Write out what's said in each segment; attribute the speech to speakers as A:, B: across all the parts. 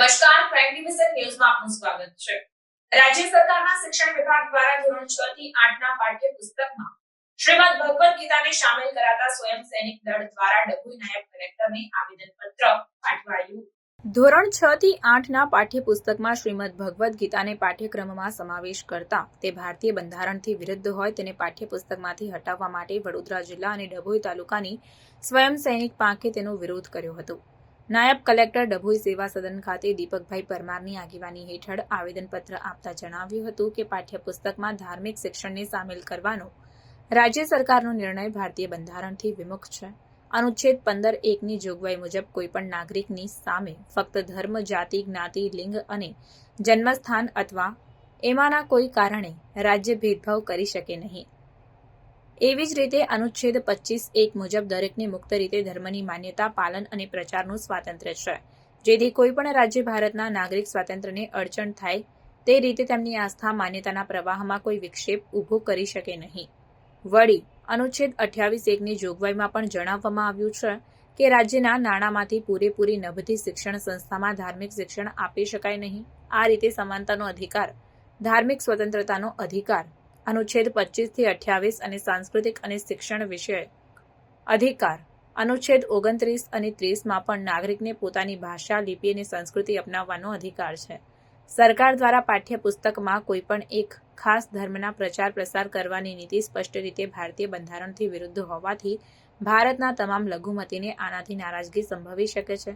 A: નમસ્કાર prime division ન્યૂઝમાં આપનું સ્વાગત છે. રાજ્ય સરકારના શિક્ષણ વિભાગ દ્વારા ધોરણ 6 થી 8 ના પાઠ્યપુસ્તકમાં શ્રીમદ ભગવદ ગીતાને સામેલ કરાતા સ્વયં સૈનિક દળ દ્વારા ડભોઈ નાયબ કલેક્ટરને આવેદનપત્ર પાઠવાયું. ધોરણ છ થી આઠના પાઠ્યપુસ્તકમાં શ્રીમદ ભગવદ્ ગીતાને પાઠ્યક્રમમાં સમાવેશ કરતા તે ભારતીય બંધારણથી વિરુદ્ધ હોય તેને પાઠ્યપુસ્તકમાંથી હટાવવા માટે વડોદરા જિલ્લા અને ડભોઈ તાલુકાની સ્વયં સૈનિક પાંખે તેનો વિરોધ કર્યો હતો. નાયબ કલેક્ટર ડભોઈ સેવા સદન ખાતે દીપકભાઈ પરમારની આગેવાની હેઠળ આવેદનપત્ર આપતા જણાવ્યું હતું કે પાઠ્યપુસ્તકમાં ધાર્મિક શિક્ષણને સામેલ કરવાનો રાજ્ય સરકારનો નિર્ણય ભારતીય બંધારણથી વિમુખ છે. અનુચ્છેદ પંદર એકની જોગવાઈ મુજબ કોઈપણ નાગરિકની સામે ફક્ત ધર્મ, જાતિ, જ્ઞાતિ, લિંગ અને જન્મસ્થાન અથવા એમાંના કોઈ કારણે રાજ્ય ભેદભાવ કરી શકે નહીં. એવી જ રીતે અનુચ્છેદ પચીસ એક મુજબ દરેકને મુક્ત રીતે ધર્મની માન્યતા, પાલન અને પ્રચારનું સ્વાતંત્ર્ય છે. જેથી કોઈપણ રાજ્ય ભારતના નાગરિક સ્વાતંત્ર્યને અડચણ થાય, તે રીતે તેમની આસ્થા માન્યતાના પ્રવાહમાં કોઈ વિક્ષેપ ઊભો કરી શકે નહીં. વળી, અનુચ્છેદ અઠ્યાવીસ એકની જોગવાઈમાં પણ જણાવવામાં આવ્યું છે કે રાજ્યના નાણાંમાંથી પૂરેપૂરી નભતી શિક્ષણ સંસ્થામાં ધાર્મિક શિક્ષણ આપી શકાય નહીં. આ રીતે સમાનતાનો અધિકાર, ધાર્મિક સ્વતંત્રતાનો અધિકાર અનુચ્છેદ પચીસથી અઠ્યાવીસ અને સાંસ્કૃતિક અને શિક્ષણ વિષય અધિકાર. અનુચ્છેદ ઓગણત્રીસ અને ત્રીસમાં પણ નાગરિકને પોતાની ભાષા, લિપિ અને સંસ્કૃતિ અપનાવવાનો અધિકાર છે. સરકાર દ્વારા પાઠ્યપુસ્તકમાં કોઈપણ એક ખાસ ધર્મના પ્રચાર પ્રસાર કરવાની નીતિ સ્પષ્ટ રીતે ભારતીય બંધારણથી વિરુદ્ધ હોવાથી ભારતના તમામ લઘુમતીને આનાથી નારાજગી સંભવી શકે છે.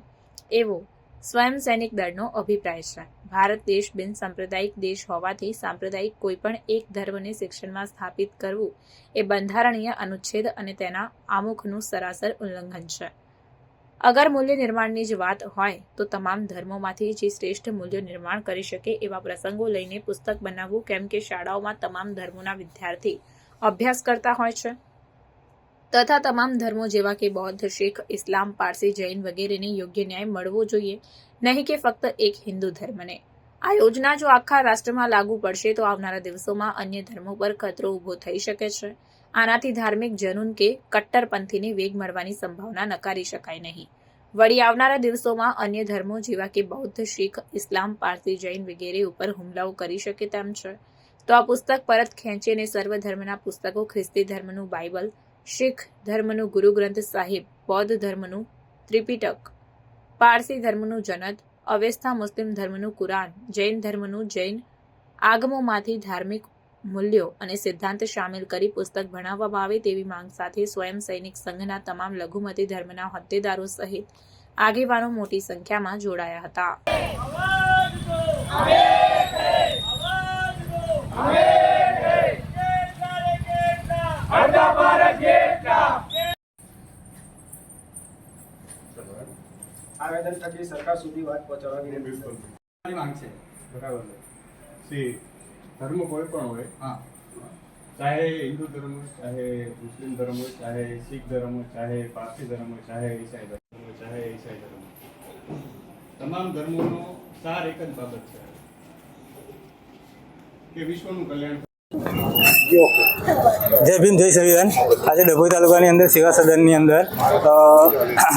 A: એવો સ્વયં સૈનિક દળનો અભિપ્રાય છે. ભારત દેશ બિન સાંપ્રદાયિક દેશ હોવાથી સાંપ્રદાયિક કોઈપણ એક ધર્મને શિક્ષણમાં સ્થાપિત કરવું એ બંધારણીય અનુચ્છેદ અને તેના આમુખનું સરાસર ઉલ્લંઘન છે. અગર મૂલ્ય નિર્માણની જ વાત હોય તો તમામ ધર્મોમાંથી જે શ્રેષ્ઠ મૂલ્ય નિર્માણ કરી શકે એવા પ્રસંગો લઈને પુસ્તક બનાવવું, કેમ કે શાળાઓમાં તમામ ધર્મોના વિદ્યાર્થી અભ્યાસ કરતા હોય છે. તથા તમામ ધર્મો જેવા કે બૌદ્ધ, શીખ, ઇસ્લામ, પારસી, જૈન વગેરેને યોગ્ય ન્યાય મળવો જોઈએ, નહીં કે ફક્ત એક હિન્દુ ધર્મને. આ યોજના જો આખા રાષ્ટ્રમાં લાગુ પડશે, તો આવનારા દિવસોમાં અન્ય ધર્મો પર ખતરો ઊભો થઈ શકે છે. આનાથી ધાર્મિક જનૂન કે કટ્ટરપંથીને વેગ મળવાની સંભાવના નકારી શકાય નહીં. વળી આવનારા દિવસોમાં અન્ય ધર્મો જેવા કે બૌદ્ધ, શીખ, ઇસ્લામ, પારસી, જૈન વગેરે ઉપર હુમલાઓ કરી શકે તેમ છે. તો આ પુસ્તક પરત ખેંચીને સર્વ ધર્મના પુસ્તકો ખ્રિસ્તી ધર્મનું બાઇબલ શીખ ધર્મનું ગુરુ ગ્રંથ સાહિબ બૌદ્ધ ધર્મનું ત્રિપિટક પારસી ધર્મનું જનત અવેસ્તા મુસ્લિમ ધર્મનું કુરાન જૈન ધર્મનું જૈન આગમોમાંથી ધાર્મિક મૂલ્યો અને સિદ્ધાંત સામેલ કરી પુસ્તક ભણાવવામાં આવે તેવી માંગ સાથે સ્વયં સૈનિક સંઘના તમામ લઘુમતી ધર્મના હોદ્દેદારો સહિત આગેવાનો મોટી સંખ્યામાં જોડાયા હતા
B: આવેદન થકી સરકાર સુધી વાત પહોંચાડવાની
C: બિલકુલ.
D: માંગ છે.
C: બરાબર સી ધર્મ કોઈ પણ હોય
D: હા.
C: ચાહે હિન્દુ ધર્મ હોય ચાહે મુસ્લિમ ધર્મ હોય ચાહે શીખ ધર્મ હોય ચાહે પારસી ધર્મ હોય ચાહે ઈસાઈ ધર્મ હોય ચાહે ઈસાઈ ધર્મ તમામ ધર્મોનો સાર એક જ બાબત છે. કે વિશ્વનું કલ્યાણ
E: જય ભીમ, જય સંવિધાન. આજે ડભોઈ તાલુકાની અંદર સેવા સદનની અંદર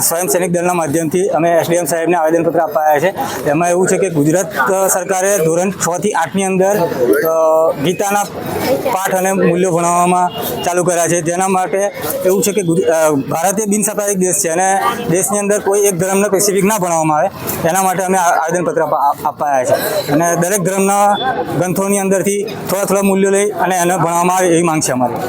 E: સ્વયં સૈનિક દળના માધ્યમથી અમે એસડીએમ સાહેબને આવેદનપત્ર અપાયા છે. એમાં એવું છે કે ગુજરાત સરકારે ધોરણ છ થી આઠની અંદર ગીતાના પાઠ અને મૂલ્યો ભણાવવામાં ચાલુ કર્યા છે. જેના માટે એવું છે કે ભારત એ બિનસાંપ્રદાયિક દેશ છે અને દેશની અંદર કોઈ એક ધર્મને સ્પેસિફિક ના ભણાવવામાં આવે, એના માટે અમે આવેદનપત્ર આપવા છે. અને દરેક ધર્મના ગ્રંથોની અંદરથી થોડા થોડા મૂલ્યો લઈ અને એને ભણવામાં આવે એવી માંગ છે અમારી.